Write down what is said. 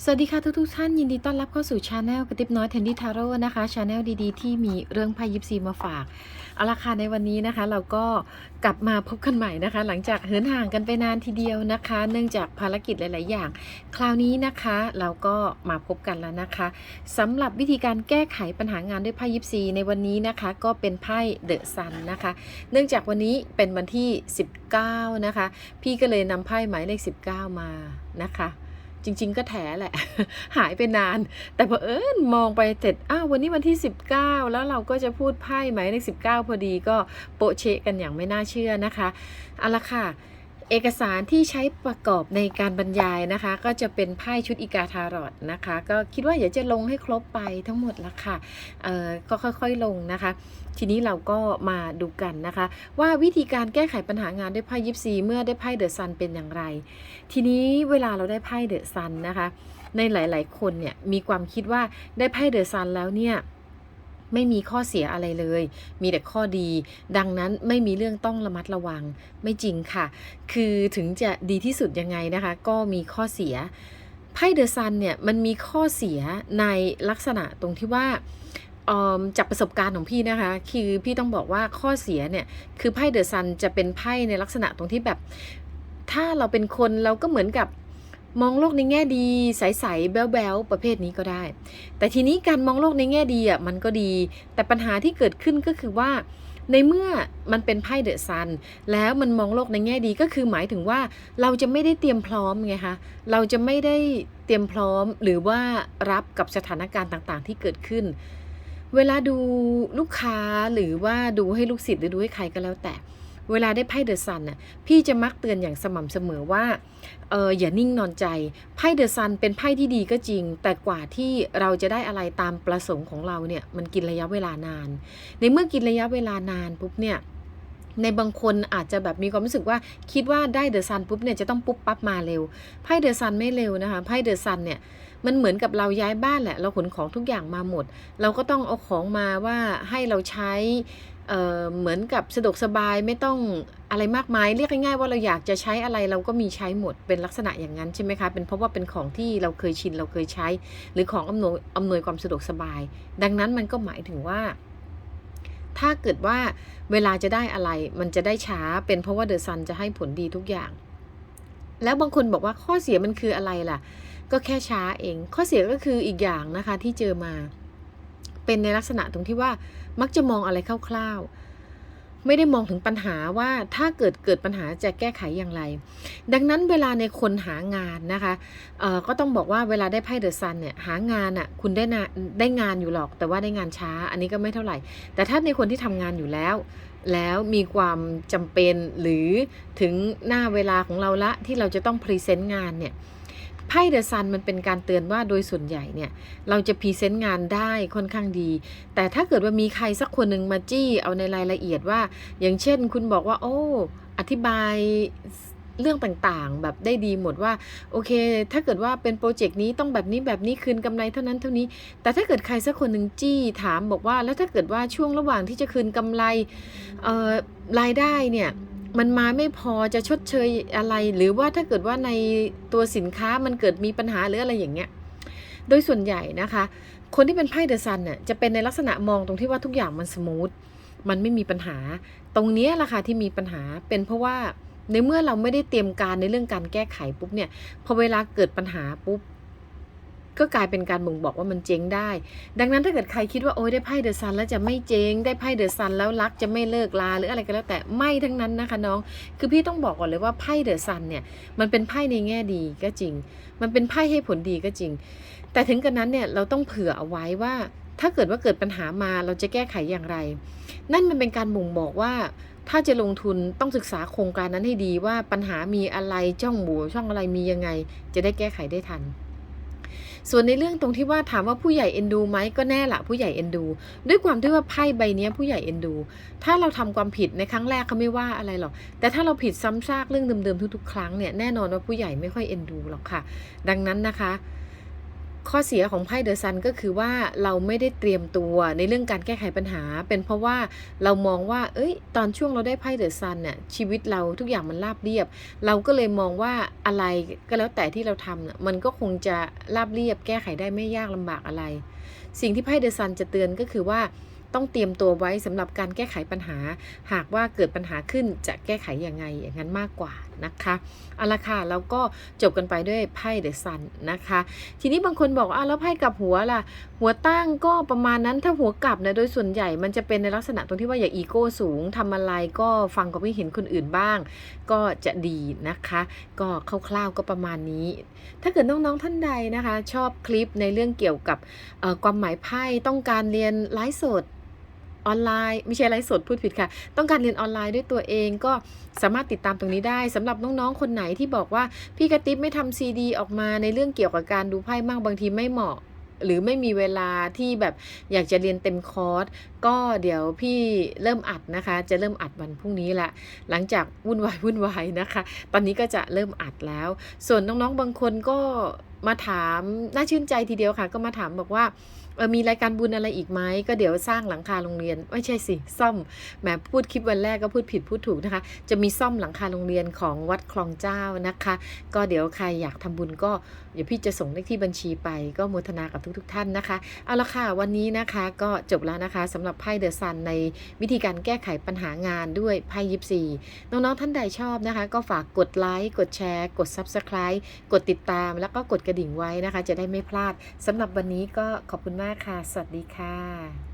สวัสดีค่ะทุกทุกๆท่านยินดีต้อนรับเข้าสู่ชาแนลกระติบน้อยเทนดี้ทาโร่นะคะชาแนลดีๆ ที่มีเรื่องไพ่ยิปซีมาฝาก เอาละค่ะในวันนี้นะคะ เราก็กลับมาพบกันใหม่นะคะ หลังจากเหินห่างกันไปนานทีเดียวนะคะ เนื่องจากภารกิจหลาย ๆ อย่าง คราวนี้นะคะเราก็มาพบกันแล้วนะคะสำหรับวิธีการแก้ไขปัญหางานด้วยไพ่ยิปซีในวันนี้นะคะ ก็เป็นไพ่เดอะซันนะคะ เนื่องจากวันนี้เป็นวันที่ 19 นะคะ พี่ก็เลยนำไพ่หมายเลข19 มานะคะ จริง ๆ ก็แถแหละ หายไปนาน แต่พอเอิญมองไปเสร็จอ้าววันนี้วันที่ 19 แล้วเราก็จะพูดไพ่ไหมายเลข19 พอดีก็โปะเชะกันอย่างไม่น่าเชื่อนะคะเอาละค่ะ เอกสารที่ใช้ประกอบในการบรรยายนะคะ ก็จะเป็นไพ่ชุดอีกาทารอดนะคะ ก็คิดว่าอยากจะลงให้ครบไปทั้งหมดละค่ะเอ่อก็ค่อยๆลงนะคะ ทีนี้เราก็มาดูกันนะคะ ว่าวิธีการแก้ไขปัญหางานด้วยไพ่ยิปซีเมื่อได้ไพ่เดอะซันเป็นอย่างไร ทีนี้เวลาเราได้ไพ่เดอะซันนะคะ ในหลาย ๆ คนเนี่ยมีความคิดว่าได้ไพ่เดอะซันแล้วเนี่ย ไม่มีข้อเสียอะไรเลย มีแต่ข้อดี ดังนั้นไม่มีเรื่องต้องระมัดระวังไม่จริงค่ะ คือถึงจะดีที่สุดยังไงนะคะ ก็มีข้อเสียไพ่เดอะซันเนี่ยมันมีข้อเสียในลักษณะตรงที่ว่าจากประสบการณ์ของพี่นะคะ คือพี่ต้องบอกว่าข้อเสียเนี่ย คือไพ่เดอะซันจะเป็นไพ่ในลักษณะตรงที่แบบ ถ้าเราเป็นคนเราก็เหมือนกับ มองโลกในแง่ดี ใสๆแบ๊วๆประเภทนี้ก็ได้ แต่ทีนี้การมองโลกในแง่ดีอะมันก็ดี แต่ปัญหาที่เกิดขึ้นก็คือว่า ในเมื่อมันเป็นไพ่เดอะซันแล้วมันมองโลกในแง่ดีก็คือหมายถึงว่าเราจะไม่ได้เตรียมพร้อมไงคะเราจะไม่ได้เตรียมพร้อมหรือว่ารับกับสถานการณ์ต่างๆ ที่เกิดขึ้น เวลาดูลูกค้าหรือว่าดูให้ลูกศิษย์หรือดูให้ใครก็แล้วแต่ เวลาได้ไพ่เดอะซันน่ะพี่จะมักเตือนอย่างสม่ำเสมอว่าเอออย่านิ่งนอนใจไพ่เดอะซันเป็นไพ่ที่ดีก็จริง แต่กว่าที่เราจะได้อะไรตามประสงค์ของเราเนี่ยมันกินระยะเวลานาน ในเมื่อกินระยะเวลานานปุ๊บเนี่ยในบางคนอาจจะแบบมีความรู้สึกว่าคิดว่าได้เดอะซันปุ๊บเนี่ยจะต้องปุ๊บปั๊บมาเร็วไพ่เดอะซันไม่เร็วนะคะไพ่เดอะซันเนี่ยมันเหมือนกับเราย้ายบ้านแหละ เราขนของทุกอย่างมาหมด เราก็ต้องเอาของมาว่าให้เราใช้ เเหมือนกับสะดวกสบายไม่ต้องอะไรมากมายเรียกง่ายๆว่าเราอยากจะใช้อะไรเราก็มีใช้หมดเป็นลักษณะอย่างนั้นใช่ไหมคะเป็นเพราะว่าเป็นของที่เราเคยชินเราเคยใช้ หรือของอำนวยอำนวยความสะดวกสบาย ดังนั้นมันก็หมายถึงว่า ถ้าเกิดว่าเวลาจะได้อะไรมันจะได้ช้าเป็นเพราะว่าเดอะซันจะให้ผลดีทุกอย่าง แล้วบางคนบอกว่าข้อเสียมันคืออะไรล่ะ ก็แค่ช้าเอง ข้อเสียก็คืออีกอย่างนะคะที่เจอมา เป็นในลักษณะตรงที่ว่ามักจะมองอะไรคร่าวๆ ไม่ได้มองถึงปัญหาว่าถ้าเกิดเกิดปัญหาจะแก้ไขอย่างไร ดังนั้นเวลาในคนหางานนะคะเอ่อก็ต้องบอกว่าเวลาได้ไพ่เดอะซันเนี่ยหางานอะ่ะคุณได้นาได้งานอยู่หรอก แต่ว่าได้งานช้า อันนี้ก็ไม่เท่าไหร่ แต่ถ้าในคนที่ทำงานอยู่แล้วแล้วมีความจำเป็นหรือถึงหน้าเวลาของเราละที่เราจะต้องพรีเซนต์งานเนี่ย ไพ่เดอะซันมันเป็นการเตือนว่าโดยส่วนใหญ่เนี่ย เราจะพรีเซนต์งานได้ค่อนข้างดี แต่ถ้าเกิดว่ามีใครสักคนหนึ่งมาจี้เอาในรายละเอียดว่า อย่างเช่นคุณบอกว่า โอ้อธิบายเรื่องต่างๆ แบบได้ดีหมดว่า โอเค ถ้าเกิดว่าเป็นโปรเจกต์นี้ต้องแบบนี้แบบนี้คืนกำไรเท่านั้นเท่านี้ แต่ถ้าเกิดใครสักคนหนึ่งจี้ถามบอกว่า แล้วถ้าเกิดว่าช่วงระหว่างที่จะคืนกำไรรายได้เนี่ย มันมาไม่พอจะชดเชยอะไร หรือว่าถ้าเกิดว่าในตัวสินค้ามันเกิดมีปัญหาหรืออะไรอย่างเงี้ย โดยส่วนใหญ่นะคะ คนที่เป็นไพ่เดอะซันเนี่ยจะเป็นในลักษณะมองตรงที่ว่าทุกอย่างมันสมูทมันไม่มีปัญหา ตรงนี้แหละค่ะที่มีปัญหาเป็นเพราะว่าในเมื่อเราไม่ได้เตรียมการในเรื่องการแก้ไขปุ๊บเนี่ยพอเวลาเกิดปัญหาปุ๊บ ก็กลายเป็นการบ่งบอกว่ามันเจ๊งได้ ดังนั้นถ้าเกิดใครคิดว่าโอ้ยได้ไพ่เดอะซันแล้วจะไม่เจ๊งได้ไพ่เดอะซันแล้วรักจะไม่เลิกลาหรืออะไรก็แล้วแต่ไม่ทั้งนั้นนะคะน้อง คือพี่ต้องบอกก่อนเลยว่าไพ่เดอะซันเนี่ยมันเป็นไพ่ในแง่ดีก็จริง มันเป็นไพ่ให้ผลดีก็จริง แต่ถึงกระนั้นเนี่ยเราต้องเผื่อเอาไว้ว่า ถ้าเกิดว่าเกิดปัญหามาเราจะแก้ไขอย่างไร นั่นมันเป็นการบ่งบอกว่าถ้าจะลงทุนต้องศึกษาโครงการนั้นให้ดีว่าปัญหามีอะไรช่องบูช่องอะไรมียังไง จะได้แก้ไขได้ทัน ส่วนในเรื่องตรงที่ว่าถามว่าผู้ใหญ่เอ็นดูไหมก็แน่ละผู้ใหญ่เอ็นดู ด้วยความที่ว่าไพ่ใบนี้ผู้ใหญ่เอ็นดู ถ้าเราทำความผิดในครั้งแรกเขาไม่ว่าอะไรหรอก แต่ถ้าเราผิดซ้ำซากเรื่องเดิมๆทุกๆ ครั้งเนี่ยแน่นอนว่าผู้ใหญ่ไม่ค่อยเอ็นดูหรอกค่ะ ดังนั้นนะคะ ข้อเสียของไพ่เดอะซันก็คือว่าเราไม่ได้เตรียมตัวในเรื่องการแก้ไขปัญหา เป็นเพราะว่าเรามองว่า เอ้ย ตอนช่วงเราได้ไพ่เดอะซันเนี่ยชีวิตเราทุกอย่างมันราบเรียบ เราก็เลยมองว่าอะไรก็แล้วแต่ที่เราทำน่ยมันก็คงจะราบเรียบ แก้ไขได้ไม่ยากลำบากอะไร สิ่งที่ไพ่เดอะซันจะเตือนก็คือว่า ต้องเตรียมตัวไว้สำหรับการแก้ไขปัญหา หากว่าเกิดปัญหาขึ้นจะแก้ไขยังไงอย่างนั้นมากกว่านะคะเอาละค่ะเราก็จบกันไปด้วยไพ่เดอะซันนะคะ ทีนี้บางคนบอกว่าอ้าวแล้วไพ่กลับหัวล่ะ หัวตั้งก็ประมาณนั้นถ้าหัวกลับเนี่ยโดยส่วนใหญ่มันจะเป็นในลักษณะตรงที่ว่าอย่าอีโก้สูงทำอะไรก็ฟังความคิดเห็นคนอื่นบ้าง ก็จะดีนะคะ ก็คร่าวๆก็ประมาณนี้ ถ้าเกิดน้องๆท่านใดนะคะ ชอบคลิปในเรื่องเกี่ยวกับความหมายไพ่ต้องการเรียนไลฟ์สด ออนไลน์ ไม่ใช่ไลฟ์สดพูดผิดค่ะ ต้องการเรียนออนไลน์ด้วยตัวเองก็สามารถติดตามตรงนี้ได้สำหรับน้องๆคนไหนที่บอกว่าพี่กระติบไม่ทำซีดีออกมาในเรื่องเกี่ยวกับการดูไพ่มากบางทีไม่เหมาะหรือไม่มีเวลาที่แบบอยากจะเรียนเต็มคอร์ส ก็เดี๋ยวพี่เริ่มอัดนะคะ จะเริ่มอัดวันพรุ่งนี้ละหลังจากวุ่นวายวุ่นวายนะคะ ตอนนี้ก็จะเริ่มอัดแล้ว ส่วนน้องๆบางคนก็มาถามน่าชื่นใจทีเดียวค่ะ ก็มาถามบอกว่าเออมีรายการบุญอะไรอีกไหมก็เดี๋ยวสร้างหลังคาโรงเรียนไม่ใช่สิซ่อมแหมพูดคลิปวันแรกก็พูดผิดพูดถูกนะคะ จะมีซ่อมหลังคาโรงเรียนของวัดคลองเจ้านะคะ ก็เดี๋ยวใครอยากทำบุญก็เดี๋ยวพี่จะส่งเลขที่บัญชีไป ก็โมทนากับทุก ๆทท่านนะคะเอาละค่ะวันนี้นะคะก็จบแล้วนะคะสำหรับรับไพ่เดอะซันในวิธีการแก้ไขปัญหางานด้วยไพ่ยิปซีน้องๆท่านใดชอบนะคะ ก็ฝากกดไลค์กดแชร์กด Subscribe กดติดตามแล้วก็กดกระดิ่งไว้นะคะ จะได้ไม่พลาดสำหรับวันนี้ก็ขอบคุณมากค่ะ สวัสดีค่ะ